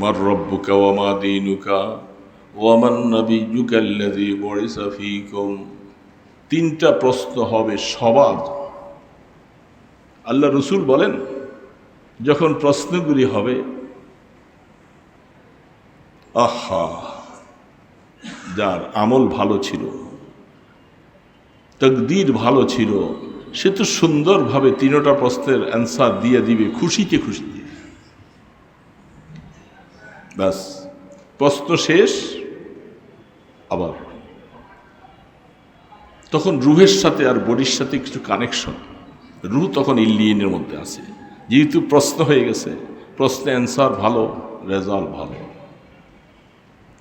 মার রব্বুকা ওয়ামা দিনুকা ওয়ামান নবিযুকা আল্লাযী বুইসা ফীকুম। তিনটা প্রশ্ন হবে সবার। আল্লাহ রসুল বলেন, যখন প্রশ্নগুলি হবে, আহা, যার আমল ভালো ছিল, তকদির ভালো ছিল, সে তো সুন্দরভাবে তিনোটা প্রশ্নের অ্যান্সার দিয়ে দিবে, খুশিতে খুশিতে। ব্যাস। প্রশ্ন শেষ, আবার। তখন রুহের সাথে আর বডির সাথে কিছু কানেকশন রুহ তখন ইল্লিয়নের মধ্যে আছে। যেহেতু প্রশ্ন হয়ে গেছে প্রশ্নে অ্যান্সার ভালো রেজাল্ট ভালো।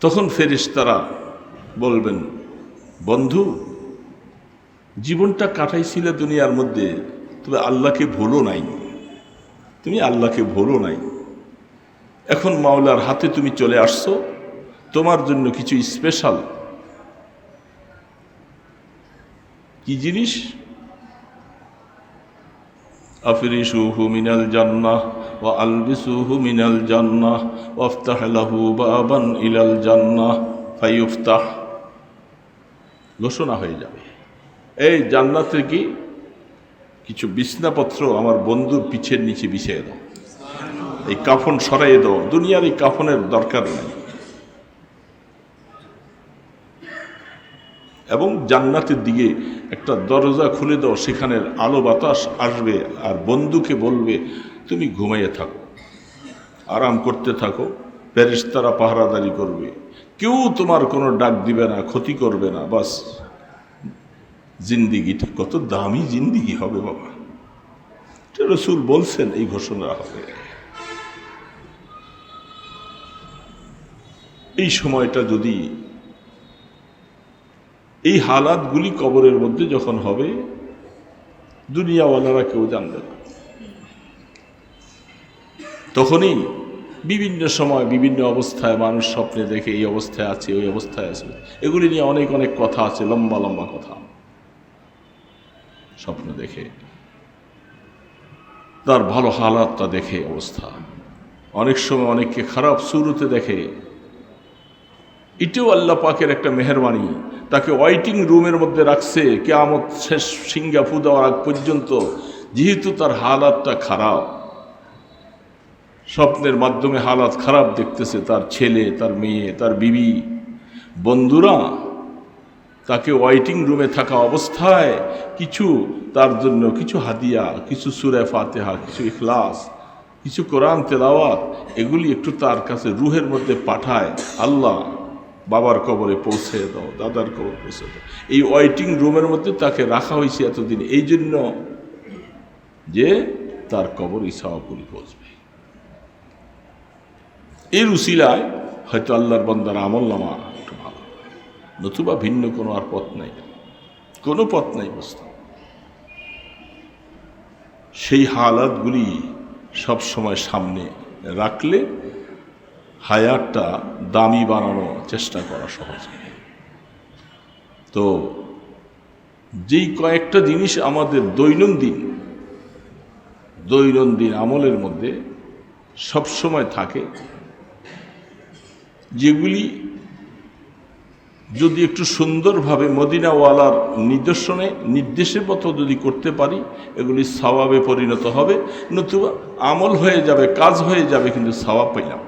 তখন ফেরিস তারা বলবেন, বন্ধু, জীবনটা কাটাইছিলে দুনিয়ার মধ্যে, তবে আল্লাহকে ভুলো নাই। তুমি আল্লাহকে ভুলো নাই। এখন মাওলার হাতে তুমি চলে আসছো, তোমার জন্য কিছু স্পেশাল কি জিনিস? আফরিসুহু মিনাল জান্নাহ ওয়া আলবিসুহু মিনাল জান্নাহ ওয়াফতাহ লাহু বাবান ইলাল জান্নাহ ফায়ুফতাহ ঘোষণা হয়ে যাবে। এই জান্নাতে কি? কিছু বিছনাপত্র আমার বন্ধুর পিছের নিচে বিছিয়ে দাও। এই কাফন সরাইয়ে দাও। দুনিয়ার এই কাফনের দরকার নেই। এবং জান্নাতের দিকে একটা দরজা খুলে দাও সেখানের আলো বাতাস আসবে আর বন্ধুকে বলবে, তুমি ঘুমাইয়ে থাকো, আরাম করতে থাকো প্যারিস্তারা পাহারাদারি করবে। কেউ তোমার কোনো ডাক দিবে না, ক্ষতি করবে না, বাস জিন্দিগিটা, কত দামি জিন্দিগি হবে বাবা। রসুল বলছেন, এই ঘোষণা হবে। এই সময়টা যদি এই হালাতগুলি কবরের মধ্যে যখন হবে, দুনিয়াওয়ালারা কেউ জানবে না। তখনই বিভিন্ন সময় বিভিন্ন অবস্থায় মানুষ স্বপ্নে দেখে, এই অবস্থায় আছে, ওই অবস্থায় আছে। এগুলি নিয়ে অনেক অনেক কথা আছে, লম্বা লম্বা কথা। স্বপ্ন দেখে, তার ভালো হালাতটা দেখে অবস্থা। অনেক সময় অনেককে খারাপ শুরুতে দেখে এটাও আল্লাহ পাকের একটা মেহরবানি। তাকে ওয়াইটিং রুমের মধ্যে রাখছে কেয়ামত শেষ সিঙ্গা ফু দেওয়ার আগ পর্যন্ত, যেহেতু তার হালাতটা খারাপ। স্বপ্নের মাধ্যমে হালাত খারাপ দেখতেছে তার ছেলে, তার মেয়ে, তার বিবি। বন্ধুরা, তাকে ওয়াইটিং রুমে থাকা অবস্থায় কিছু তার জন্য কিছু হাদিয়া, কিছু সুরে ফাতেহা, কিছু ইখলাস, কিছু কোরআন তেলাওয়াত, এগুলি একটু তার কাছে রুহের মধ্যে পাঠায় আল্লাহ। বাবার কবরে পৌঁছে দাও, দাদার কবর পৌঁছে দাও। এই ওয়েটিং রুমের মধ্যে তাকে রাখা হয়েছে এতদিন। এই জন্য যে তার কবর ইসাহাপুরি পৌঁছবে। এর উসিলায় হয়তো আল্লাহর বন্দার আমল নামা একটু ভালো। নতুবা ভিন্ন কোনো আর পথ নাই। কোনো পথ নাই বস্তু। সেই হালাতগুলি সব সময় সামনে রাখলে হায়ারটা দামি বানানোর চেষ্টা করা সহজ। তো যেই কয়েকটা জিনিস আমাদের দৈনন্দিন দৈনন্দিন আমলের মধ্যে সবসময় থাকে, যেগুলি যদি একটু সুন্দরভাবে মদিনাওয়ালার নিদর্শনে, নির্দেশের মতো যদি করতে পারি, এগুলি সবাবে পরিণত হবে, নতুবা আমল হয়ে যাবে, কাজ হয়ে যাবে, কিন্তু সবাব পাইলাম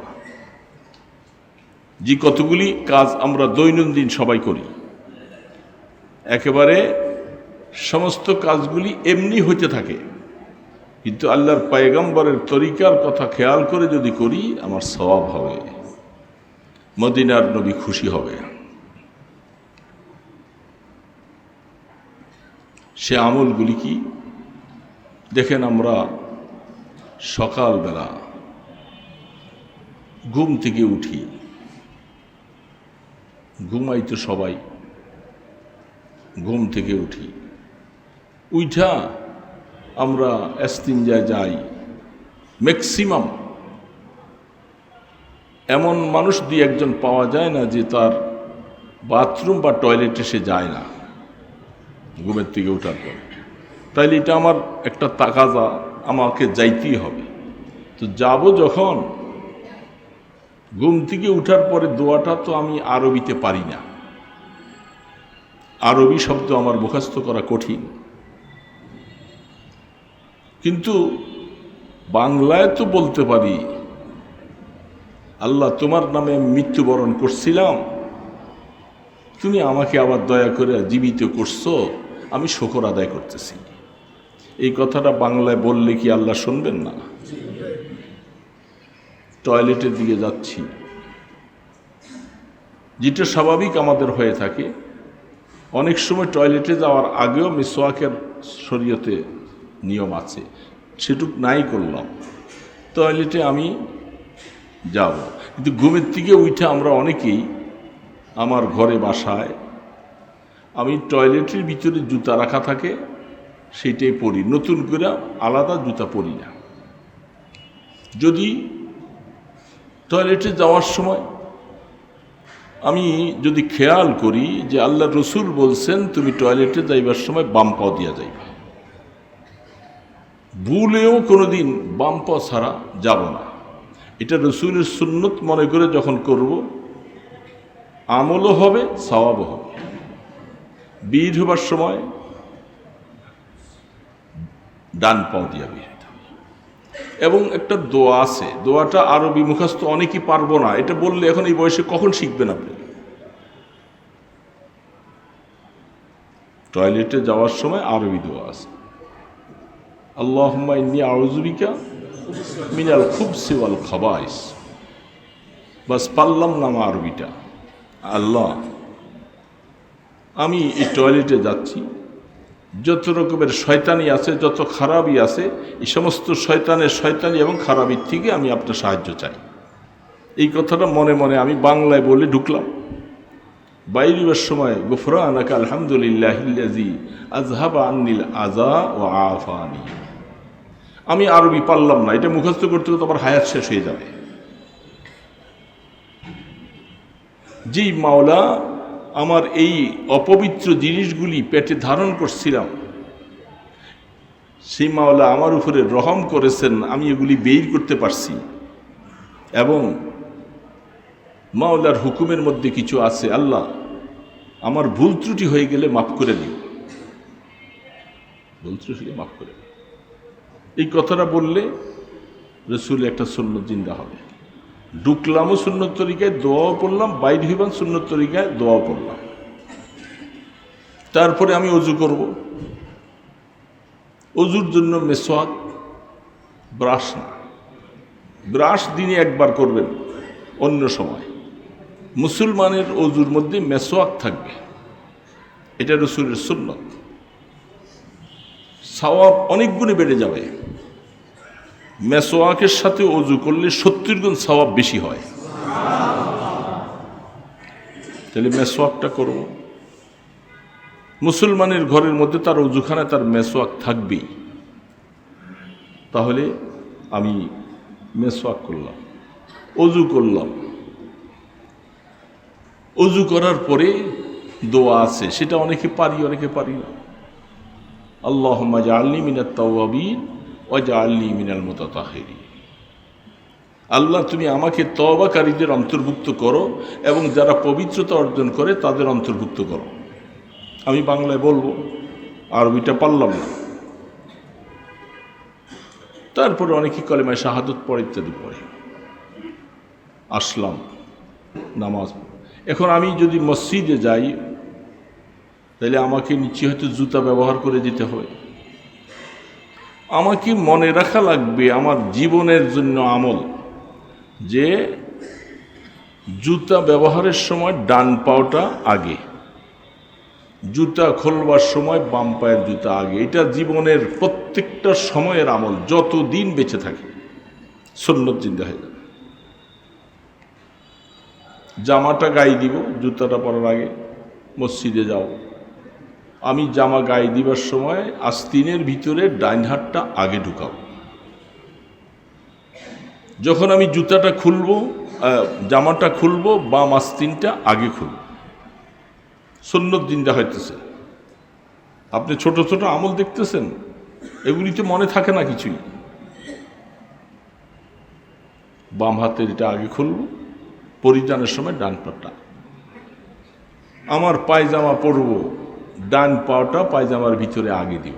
যে কতগুলি কাজ আমরা দৈনন্দিন সবাই করি। একেবারে সমস্ত কাজগুলি এমনি হইতে থাকে। কিন্তু আল্লাহর পায়গম্বরের তরিকার কথা খেয়াল করে যদি করি, আমার স্বভাব হবে। মদিনার নবী খুশি হবে। সে আমলগুলি কি? দেখেন আমরা সকালবেলা ঘুম থেকে উঠি। ঘুমাই তো সবাই। ঘুম থেকে উঠি। উইঠা আমরা এস্তিনজায় যাই। ম্যাক্সিমাম এমন মানুষ দিয়ে একজন পাওয়া যায় না যে তার বাথরুম বা টয়লেটে সে যায় না ঘুমের থেকে ওঠার পর। তাইলে এটা আমার একটা তাকাজা আমাকে যাইতেই হবে। তো যাব যখন ঘুম থেকে উঠার পরে দোয়াটা তো আমি আরবিতে পারি না। আরবি শব্দ আমার মুখস্থ করা কঠিন। কিন্তু বাংলায় তো বলতে পারি, আল্লাহ তোমার নামে মৃত্যুবরণ করছিলাম, তুমি আমাকে আবার দয়া করে জীবিত করছ, আমি শকর আদায় করতেছি। এই কথাটা বাংলায় বললে কি আল্লাহ শুনবেন না? টয়লেটের দিকে যাচ্ছি। যেটা স্বাভাবিক আমাদের হয়ে থাকে। অনেক সময় টয়লেটে যাওয়ার আগেও মিসওয়াকের শরীয়তে নিয়ম আছে। সেটুক নাই করলাম। টয়লেটে আমি যাব। কিন্তু ঘুমের থেকে উঠে আমরা অনেকেই আমার ঘরে বাসায় আমি টয়লেটের ভিতরে জুতা রাখা থাকে সেইটাই পরি। নতুন করে আলাদা জুতা পরি না। যদি টয়লেটে যাওয়ার সময় আমি যদি খেয়াল করি যে আল্লাহ রসুল বলছেন, তুমি টয়লেটে যাইবার সময় বাম পাও দিয়া যাইবে। ভুলেও কোনোদিন বাম পা ছাড়া যাব না। এটা রসুলের সুন্নত মনে করে যখন করব, আমলও হবে, সওয়াবও হবে। বীর হবার সময় ডান পাও দিয়া হবে। এবং একটা দোয়া আছে। দোয়াটা আরবি মুখস্থ অনেকেই পারব না। এটা বললে এখন এই বয়সে কখন শিখবেন আপনি? টয়লেটে যাওয়ার সময় আরবি দোয়া আছে। আল্লাহ ইন্নি আউজুবিকা মিনাল খুব সিওয়াল খাবাইস। বাস পারলাম না আমার আরবিটা। আল্লাহ, আমি এই টয়লেটে যাচ্ছি। যত রকমের শয়তানি আছে, যত খারাপই আছে, এই সমস্ত শয়তানের শয়তানি এবং খারাপির থেকে আমি আপনার সাহায্য চাই। এই কথাটা মনে মনে আমি বাংলায় বলে ঢুকলাম। বাইরিবার সময় গোফরা আনাকা আজহাবা আন্নিল আজা ও আফানি। আমি আরবি পারলাম না, এটা মুখস্থ করতে করতে আমার হায়াত শেষ হয়ে যাবে। যেই মাওলা আমার এই অপবিত্র জিনিসগুলি পেটে ধারণ করছিলাম। সেই মাওলা আমার উপরে রহম করেছেন, আমি এগুলি বের করতে পারছি। এবং মাওলার হুকুমের মধ্যে কিছু আছে, আল্লাহ, আমার ভুল ত্রুটি হয়ে গেলে মাফ করে দিও। ভুল ত্রুটি হলে মাফ করে এই কথাটা বললে রসুল একটা সুন্নত জিন্দা হবে। ঢুকলামও সুন্নত তরিকায়, দোয়াও পড়লাম বাইর হইবান সুন্নত তরিকায় দোয়াও পড়লাম। তারপরে আমি অজু করব। অজুর জন্য মেসোয়াক ব্রাশ না। ব্রাশ দিনে একবার করবেন, অন্য সময়। মুসলমানের অজুর মধ্যে মেসোয়াক থাকবে। এটা রসুলের সুন্নত। সওয়াব অনেক গুণে বেড়ে যাবে। মেসোয়াকের সাথে অজু করলে সত্তর গুণ সওয়াব বেশি হয়। তাহলে মেসোয়াকটা করব। মুসলমানের ঘরের মধ্যে তার অজুখানায় তার মেসোয়াক থাকবেই। তাহলে আমি মেসোয়াক করলাম, অজু করলাম। অজু করার পরে দোয়া আছে, সেটা অনেকে পারি অনেকে পারি না। আল্লাহ জালনি মিনাত তাওয়াবিন। মিনাল আল্লাহ, তুমি আমাকে তওবাকারীদের অন্তর্ভুক্ত করো এবং যারা পবিত্রতা অর্জন করে তাদের অন্তর্ভুক্ত করো। আমি বাংলায় বলব, আরবিটা পারলাম না। তারপরে অনেকে কলেমায় শাহাদত পড়ে ইত্যাদি পড়ে। আসলাম, নামাজ এখন আমি যদি মসজিদে যাই, তাহলে আমাকে নিচে হয়তো জুতা ব্যবহার করে যেতে হয় আমাকে মনে রাখা লাগবে আমার জীবনের জন্য আমল যে জুতা ব্যবহারের সময় ডান পাওটা আগে, জুতা খোলবার সময় বাম পায়ের জুতা আগে। এটা জীবনের প্রত্যেকটা সময়ের আমল যত দিন বেঁচে থাকে। সন্ন্যত চিন্তা হয়ে যাবে। জামাটা গায়ে দিব, জুতাটা পরার আগে মসজিদে যাও। আমি জামা গায়ে দিবার সময় আস্তিনের ভিতরে ডাইন হাতটা আগে ঢুকাব যখন আমি জুতাটা খুলবো জামাটা খুলবো, বাম আস্তিনটা আগে খুলব। সন্ন্যত দিনটা হইতেছে। আপনি ছোট ছোট আমল দেখতেছেন এগুলিতে মনে থাকে না কিছুই। বাম হাতের এটা আগে খুলব, পরিধানের সময় ডান পাটা আমার পায়জামা পরব ডান পাওটা পায়জামার ভিতরে আগে দিব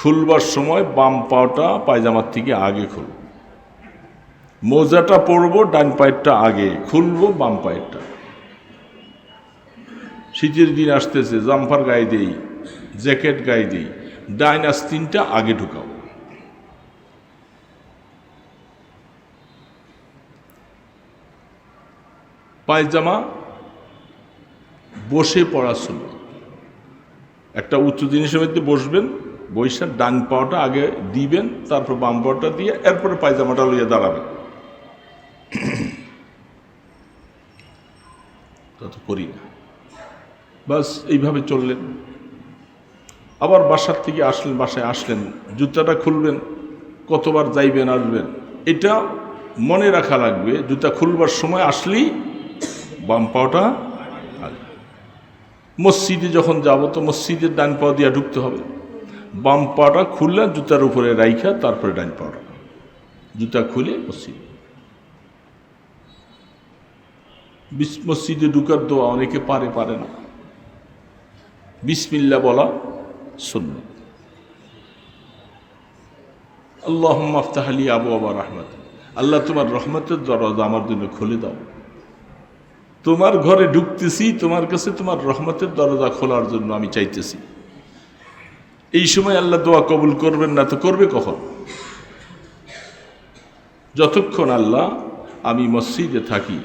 খুলবার সময় বাম পাওটা পায়জামার থেকে আগে খুলব মোজাটা পরবো, ডান পায়েরটা আগে, খুলবো বাম পায়েরটা। শীতের দিন আসতেছে জাম্পার গায়ে দেই, জ্যাকেট গায়ে দিই ডাইন আস্তিনটা আগে ঢুকাবো পায়জামা বসে পড়া শুরু একটা উচ্চ জিনিসের মধ্যে বসবেন বৈশাখ ডান পাওয়াটা আগে দিবেন, তারপর বাম পাওয়াটা দিয়ে এরপরে পায়জামাটা লইয়া দাঁড়াবেন তা তো করি না বাস এইভাবে চললেন আবার বাসার থেকে আসলেন, বাসায় আসলেন, জুতাটা খুলবেন, কতবার যাইবেন, আসবেন, এটা মনে রাখা লাগবে, জুতা খুলবার সময় আসলেই বাম আগে। মসজিদে যখন যাব তো মসজিদের ডান পা দিয়া ঢুকতে হবে। বাম পাটা খুললে জুতার উপরে রাইখা, তারপরে ডান পাওটা জুতা খুলে মসজিদ। মসজিদে ঢুকার দোয়া অনেকে পারে পারে না। বিসমিল্লা বলা শূন্য আল্লাহ মাফতাহালি আবু আবা রহমত। আল্লাহ তোমার রহমতের দরজা আমার জন্য খুলে দাও। তোমার ঘরে ঢুকতেছি, তোমার কাছে তোমার রহমতের দরজা খোলার জন্য আমি চাইতেছি। এই সময় আল্লাহ দোয়া কবুল করবেন না তো করবে কখন? যতক্ষণ আল্লাহ আমি মসজিদে থাকি,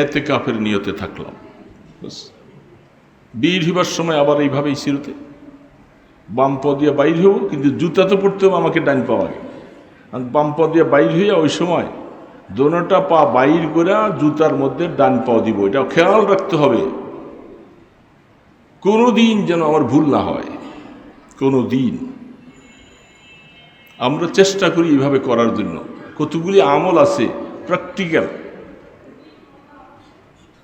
এতে কাফের নিয়তে থাকলাম। বীর হইবার সময় আবার এইভাবেই সিরতে বাম পা দিয়ে বাইর হব, কিন্তু জুতা তো পড়তে হবে আমাকে ডান পাওয়া বাম পা দিয়ে বাইর হইয়া ওই সময় দোনোটা পা বাইর করে জুতার মধ্যে ডান পাও দিব। এটা খেয়াল রাখতে হবে। কোনো দিন যেন আমার ভুল না হয়। কোনো দিন আমরা চেষ্টা করি এইভাবে করার জন্য। কতগুলি আমল আছে প্র্যাকটিক্যাল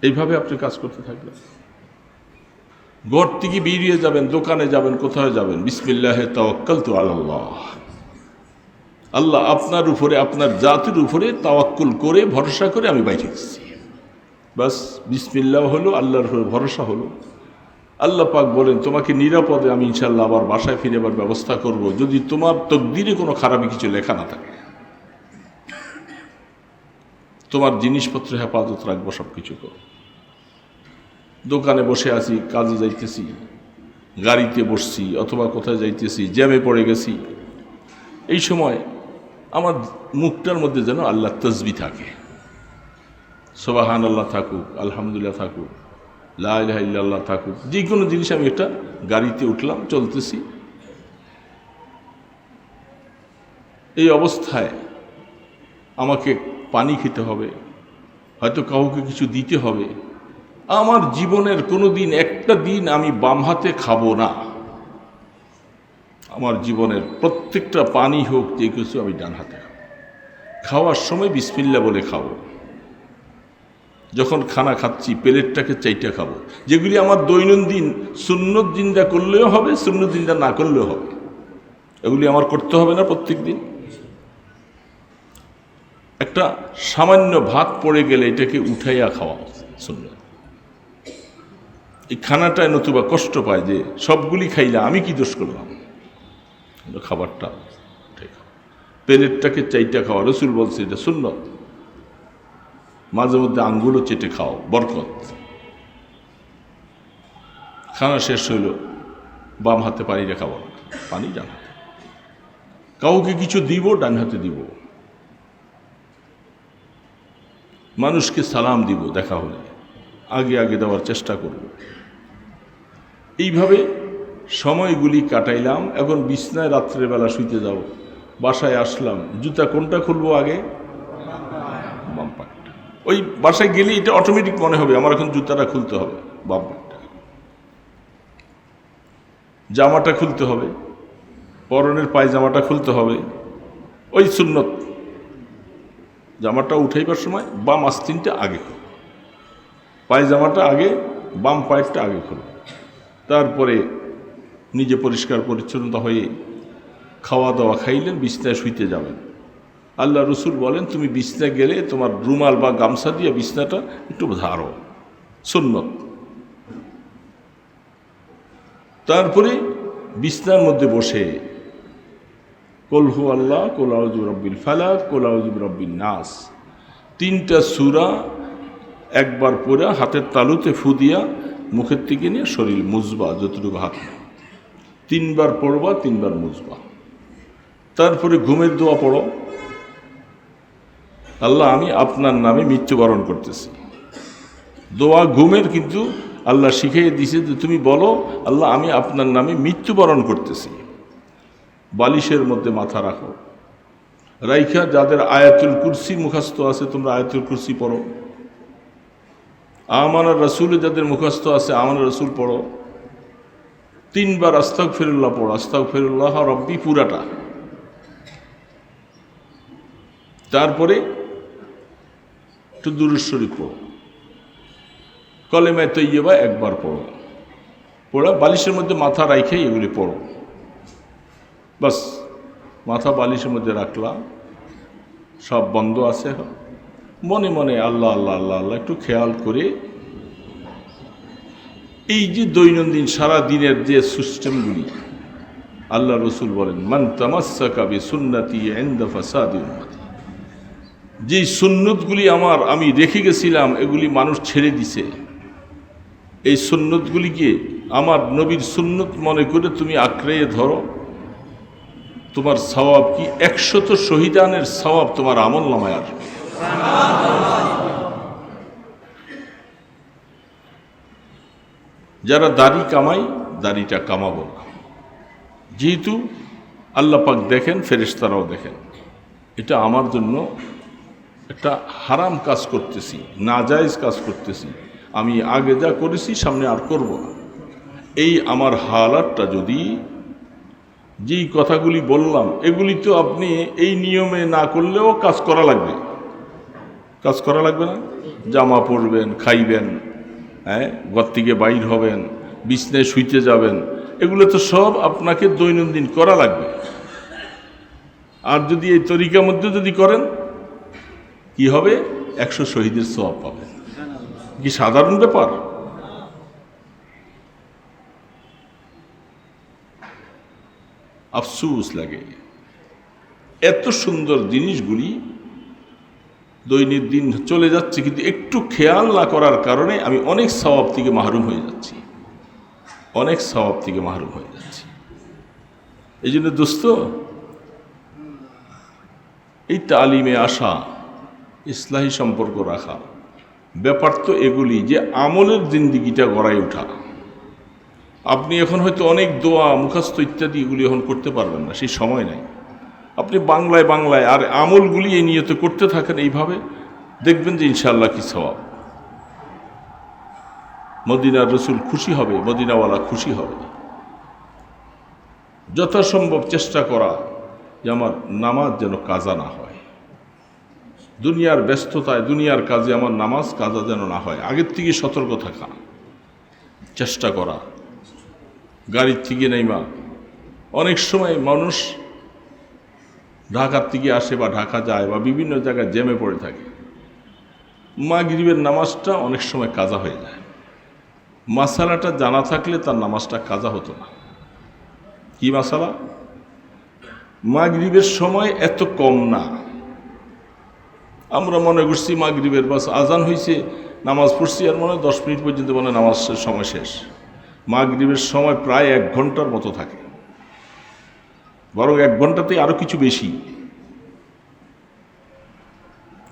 এইভাবে আপনি কাজ করতে থাকবেন। ঘর থেকে বেরিয়ে যাবেন, দোকানে যাবেন, কোথায় যাবেন? বিসমিল্লাহ তো আল্লাহ আল্লাহ আপনার উপরে, আপনার জাতির উপরে তাওয়াক্কুল করে, ভরসা করে আমি বাইরে এসেছি বাস, বিসমিল্লাহ হলো, আল্লাহর উপরে ভরসা হলো। আল্লাহ পাক বলেন, তোমাকে নিরাপদে আমি ইনশাল্লাহ আবার বাসায় ফিরে আবার ব্যবস্থা করব। যদি তোমার তকদিরে কোনো খারাপই কিছু লেখা না থাকে। তোমার জিনিসপত্র হেফাজত রাখব সব কিছু করো দোকানে বসে আছি, কাজে যাইতেছি, গাড়িতে বসছি, অথবা কোথায় যাইতেছি, জ্যামে পড়ে গেছি। এই সময় আমার মুখটার মধ্যে যেন আল্লাহ তসবি থাকে। সোবাহান আল্লাহ থাকুক, আলহামদুলিল্লাহ থাকুক লাহ ইল্লাল্লাহ থাকুক যে কোনো জিনিস আমি একটা গাড়িতে উঠলাম, চলতেছি। এই অবস্থায় আমাকে পানি খেতে হবে, হয়তো কাউকে কিছু দিতে হবে। আমার জীবনের কোনো দিন একটা দিন আমি বাম হাতে খাব না। আমার জীবনের প্রত্যেকটা পানি হোক, যে কিছু আমি ডান হাতে খাওয়ার সময় বিসমিল্লা বলে খাব। যখন খানা খাচ্ছি, প্লেটটাকে চাইটা খাব। যেগুলি আমার দৈনন্দিন, সুন্নত জিন্দা করলেও হবে, সুন্নত জিন্দা না করলেও হবে। এগুলি আমার করতে হবে না প্রত্যেক দিন একটা সামান্য ভাত পড়ে গেলে এটাকে উঠাইয়া খাওয়া সুন্নত। এই খানাটায় নতুবা কষ্ট পায় যে সবগুলি খাইলে আমি কি দোষ করলাম? খাবারটা ঠিক। প্লেটটাকে চাইটা খাওয়া রসুল বলছে, এটা শূন্য মাঝে মধ্যে আঙ্গুলও চেটে খাও, বরকত। খানা শেষ হইল, বাম হাতে পানিটা খাব না। পানি ডান হাতে। কাউকে কিছু দিব, ডান হাতে দিব। মানুষকে সালাম দিব দেখা হলে। আগে আগে দেওয়ার চেষ্টা করব। এইভাবে সময়গুলি কাটাইলাম, এখন বিছনায় রাত্রেবেলা শুইতে যাব। বাসায় আসলাম। জুতা কোনটা খুলবো আগে? বাম ওই বাসায় গেলে এটা অটোমেটিক মনে হবে, আমার এখন জুতাটা খুলতে হবে। বাম পাটটা। জামাটা খুলতে হবে। পরনের পায়জামাটা খুলতে হবে। ওই সুন্নত। জামাটা উঠাইবার সময় বাম আস্তিনটা আগে খোল। পায়জামাটা আগে, বাম পায়েরটা আগে খোল। তারপরে নিজে পরিষ্কার, পরিচ্ছন্নতা হয়ে খাওয়া দাওয়া খাইলেন, বিছনায় শুইতে যাবেন। আল্লাহ রসুল বলেন, তুমি বিছনা গেলে তোমার রুমাল বা গামছা দিয়ে বিছনাটা একটু ধারো। সুন্নত। তারপরে বিছনার মধ্যে বসে কলহু আল্লাহ কোলাউজুব রব্বিল ফালাক কোলাউজুব রব্বিল নাস। তিনটা সুরা একবার পরে হাতের তালুতে ফু দিয়া মুখের থেকে নিয়ে শরীর মুজবা যতটুকু হাত তিনবার পড়বা, তিনবার মুজবা তারপরে ঘুমের দোয়া পড়ো। আল্লাহ, আমি আপনার নামে মৃত্যুবরণ করতেছি। দোয়া ঘুমের কিন্তু আল্লাহ শিখিয়ে দিছে যে তুমি বলো, আল্লাহ, আমি আপনার নামে মৃত্যুবরণ করতেছি। বালিশের মধ্যে মাথা রাখো। রাইখা, যাদের আয়াতুল কুরসি মুখস্থ আছে, তোমরা আয়াতুল কুরসি পড়ো। আমানার রসুলে, যাদের মুখস্থ আছে, আমানার রসুল পড়ো। তিনবার আস্তাক ফেরুল্লাহ পড়ো আস্তাক ফেরুল্লাহ রব্বি পুরাটা। তারপরে একটু দুরুদ শরীফ পড়ো। কলেমায় তৈয়বা একবার পড়ো। পড়া, বালিশের মধ্যে মাথা রাইখে এগুলি পড়ো। বাস, মাথা বালিশের মধ্যে রাখলাম। সব বন্ধ আছে মনে মনে আল্লাহ আল্লাহ আল্লাহ আল্লাহ একটু খেয়াল করে এই যে দৈনন্দিন সারা দিনের যে সিস্টেমগুলি, আল্লাহ রসুল বলেন, মান তামাসাকাবি সুন্নাতি এন্দা ফাসাদি উম্মতি। যে সুন্নতগুলি আমার, আমি রেখে গেছিলাম, এগুলি মানুষ ছেড়ে দিছে। এই সুন্নতগুলিকে আমার নবীর সুন্নত মনে করে তুমি আঁকড়িয়ে ধরো। তোমার সওয়াব কি? একশত শহীদানের সওয়াব তোমার আমল নামায় আসবে। যারা দাড়ি কামাই, দাড়িটা কামাবো যেহেতু আল্লাহ পাক দেখেন, ফেরেশতারাও দেখেন। এটা আমার জন্য একটা হারাম কাজ করতেছি, নাজায়েজ কাজ করতেছি। আমি আগে যা করেছি, সামনে আর করব না। এই আমার হালাতটা যদি যেই কথাগুলি বললাম, এগুলি তো আপনি এই নিয়মে না করলেও কাজ করা লাগবে। কাজ করা লাগবে না? জামা পরবেন, খাইবেন। হ্যাঁ ঘর থেকে বাইর হবেন, বিছনায় শুইতে যাবেন, এগুলো তো সব আপনাকে দৈনন্দিন করা লাগবে। আর যদি এই তরিকার মধ্যে যদি করেন, কি হবে? একশো শহীদের সব পাবেন। কি সাধারণ ব্যাপার? আফসুস লাগে। এত সুন্দর জিনিসগুলি দৈনিক দিন চলে যাচ্ছে, কিন্তু একটু খেয়াল না করার কারণে আমি অনেক স্বভাব থেকে মাহরুম হয়ে যাচ্ছি। অনেক স্বভাব থেকে মাহরুম হয়ে যাচ্ছি। এই জন্য দোস্ত, এই তালিমে আসা, ইসলাহী সম্পর্ক রাখা, ব্যাপার তো এগুলি যে আমলের জিন্দিগিটা গড়াই ওঠা। আপনি এখন হয়তো অনেক দোয়া মুখস্থ ইত্যাদি এগুলি এখন করতে পারবেন না, সেই সময় নাই। আপনি বাংলায় বাংলায় আর আমলগুলি এই নিয়ত করতে থাকেন এইভাবে, দেখবেন যে ইনশাআল্লাহ কি স্বভাব মদিনার রসুল খুশি হবে, মদিনাওয়ালা খুশি হবে। যথাসম্ভব চেষ্টা করা যে আমার নামাজ যেন কাজা না হয়। দুনিয়ার ব্যস্ততায়, দুনিয়ার কাজে আমার নামাজ কাজা যেন না হয়। আগের থেকে সতর্ক থাকা, চেষ্টা করা। গাড়ির থেকে নেইমা, অনেক সময় মানুষ ঢাকার থেকে আসে বা ঢাকা যায় বা বিভিন্ন জায়গায় জেমে পড়ে থাকে। মাগরিবের নামাজটা অনেক সময় কাজা হয়ে যায়। মাসালাটা জানা থাকলে তার নামাজটা কাজা হতো না। কি মাসালা? মাগরিবের সময় এত কম না। আমরা মনে করছি মাগরিবের বাস আজান হয়েছে নামাজ পড়ছি আর মনে হয় দশ মিনিট পর্যন্ত মনে নামাজ সময় শেষ। মাগরিবের সময় প্রায় এক ঘণ্টার মতো থাকে। বরং এক ঘন্টাতে আরও কিছু বেশি।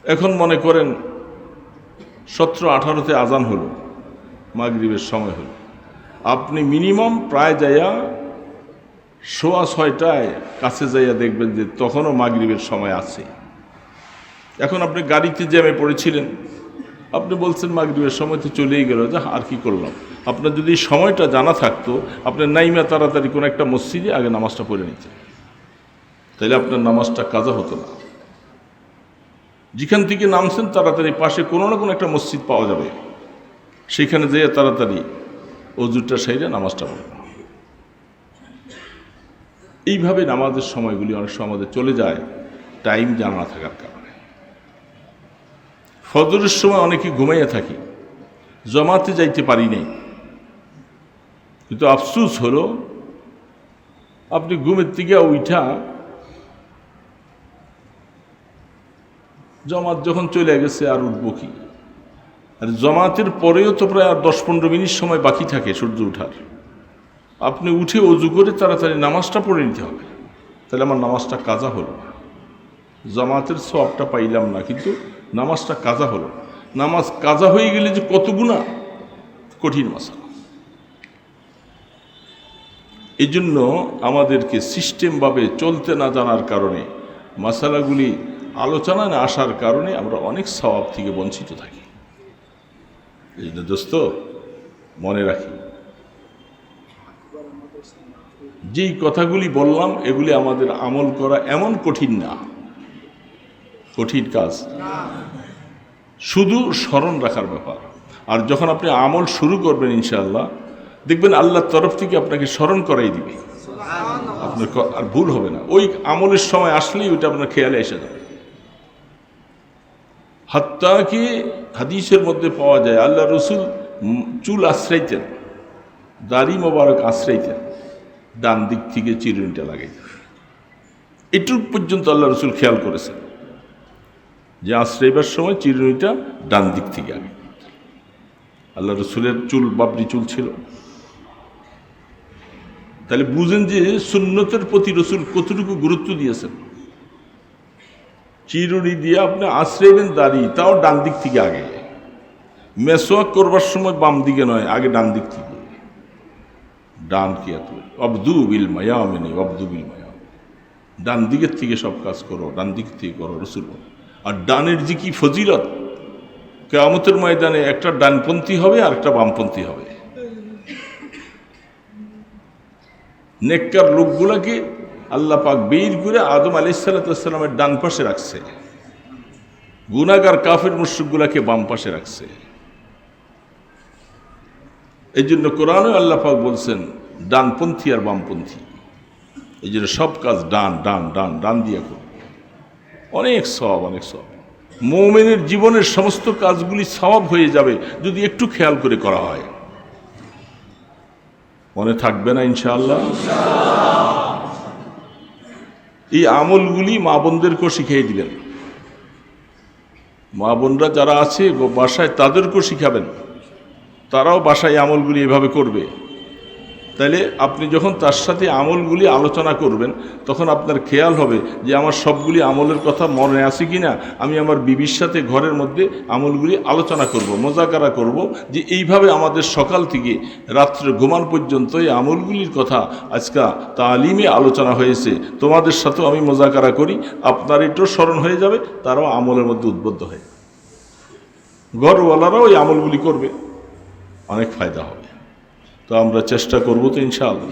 এখন মনে করেন, সতেরো আঠারোতে আজান হলো, মাগরিবের সময় হলো। আপনি মিনিমাম প্রায় যাইয়া সোয়া ছয়টায় কাছে যাইয়া দেখবেন যে তখনও মাগরিবের সময় আছে। এখন আপনি গাড়িতে জ্যামে পড়েছিলেন, আপনি বলছেন মাগরিবের সময় তো চলেই গেল যা আর কি করলাম। আপনার যদি সময়টা জানা থাকতো আপনার নাইমা তাড়াতাড়ি কোনো একটা মসজিদে আগে নামাজটা পড়ে নিতেন। তাহলে আপনার নামাজটা কাজা হতো না। যেখান থেকে নামছেন তাড়াতাড়ি পাশে কোনো না কোনো একটা মসজিদ পাওয়া যাবে। সেখানে যেয়ে তাড়াতাড়ি অজুরটা সাইডে নামাজটা পড়বে এইভাবে নামাজের সময়গুলি অনেক সময় আমাদের চলে যায়, টাইম জানা থাকার কারণে। ফজরের সময় অনেকে ঘুমাইয়া থাকি, জমাতে যাইতে পারি নাই। কিন্তু আফসুস হলো, আপনি ঘুমের থেকে উঠা জমাত যখন চলে গেছে আর উঠবো কি? আর জমাতের পরেও তো প্রায় আর দশ পনেরো মিনিট সময় বাকি থাকে সূর্য ওঠার আপনি উঠে অজু করে তাড়াতাড়ি নামাজটা পড়ে নিতে হবে। তাহলে আমার নামাজটা কাজা হলো জামাতের সবটা পাইলাম না, কিন্তু নামাজটা কাজা হলো নামাজ কাজা হয়ে গেলে যে কত গুণা? কঠিন মশালা এই জন্য আমাদেরকে সিস্টেমভাবে চলতে না জানার কারণে মশালাগুলি আলোচনা না আসার কারণে আমরা অনেক স্বভাব থেকে বঞ্চিত থাকি। এই জন্য দোস্ত, মনে রাখি, যেই কথাগুলি বললাম, এগুলি আমাদের আমল করা এমন কঠিন না। কঠিন কাজ। শুধু স্মরণ রাখার ব্যাপার। আর যখন আপনি আমল শুরু করবেন, ইনশাআল্লাহ, দেখবেন আল্লাহর তরফ থেকে আপনাকে স্মরণ করাই দিবে। আপনার আর ভুল হবে না। ওই আমলের সময় আসলেই ওইটা আপনার খেয়ালে এসে যাবে। হাত্তাকে হাদিসের মধ্যে পাওয়া যায়? আল্লাহ রসুল চুল আশ্রাইতেন, দাড়ি মোবারক আশ্রাইতেন, ডান দিক থেকে চিরুনিটা লাগাইতেন। এটুক পর্যন্ত আল্লাহ রসুল খেয়াল করেছেন যে আশ্রাইবার সময় চিরুনিটা ডান দিক থেকে আগে। আল্লাহ রসুলের চুল, বাবরি চুল ছিল। তাহলে বুঝেন যে সুন্নতের প্রতি রসুল কতটুকু গুরুত্ব দিয়েছেন? চিরুনি দিয়ে আপনি আশ্রয়বেন দাড়ি তাও ডান দিক থেকে আগে। মেসোয়াক করবার সময় বাম দিকে নয়, আগে ডান দিক থেকে। ডান কি এত? অবদু বিল মায়া মেনে অবদু বিল মায়া ডান দিকের থেকে সব কাজ করো, ডান দিক থেকে করো, রসুল আর ডানের যে কি ফজিলত? কেয়ামতের ময়দানে একটা ডানপন্থী হবে, আর একটা বামপন্থী হবে। নেককার লোকগুলাকে আল্লাহ পাক বের করে আদম আলাইসাল্লামের ডান পাশে রাখছে। গুনাগার কাফের মুশ্রিকগুলাকে বাম পাশে রাখছে। এই জন্য কোরআনে আল্লাহ পাক বলছেন, ডানপন্থী আর বামপন্থী। এই জন্য সব কাজ ডান ডান ডান ডান দিয়ে করো। অনেক সব অনেক সব। মৌমেনের জীবনের সমস্ত কাজগুলি সওয়াব হয়ে যাবে যদি একটু খেয়াল করে করা হয়। মনে থাকবে না ইনশাআল্লাহ? এই আমলগুলি মা বোনদেরকেও শিখিয়ে দিবেন মা বোনরা যারা আছে বাসায় তাদেরকেও শিখাবেন। তারাও বাসায় আমলগুলি এভাবে করবে। তাইলে আপনি যখন তার সাথে আমলগুলি আলোচনা করবেন, তখন আপনার খেয়াল হবে যে আমার সবগুলি আমলের কথা মনে আছে কি না আমি আমার বিবির সাথে ঘরের মধ্যে আমলগুলি আলোচনা করব, মজাকারা করব, যে এইভাবে আমাদের সকাল থেকে রাত্রে ঘুমান পর্যন্ত এই আমলগুলির কথা আজকা তালিমে আলোচনা হয়েছে। তোমাদের সাথেও আমি মজাকারা করি, আপনার এটাও স্মরণ হয়ে যাবে, তারাও আমলের মধ্যে উদ্বুদ্ধ হয়। ঘরওয়ালারাও এই আমলগুলি করবে, অনেক ফায়দা হবে। তো আমরা চেষ্টা করব তো ইনশাআল্লাহ।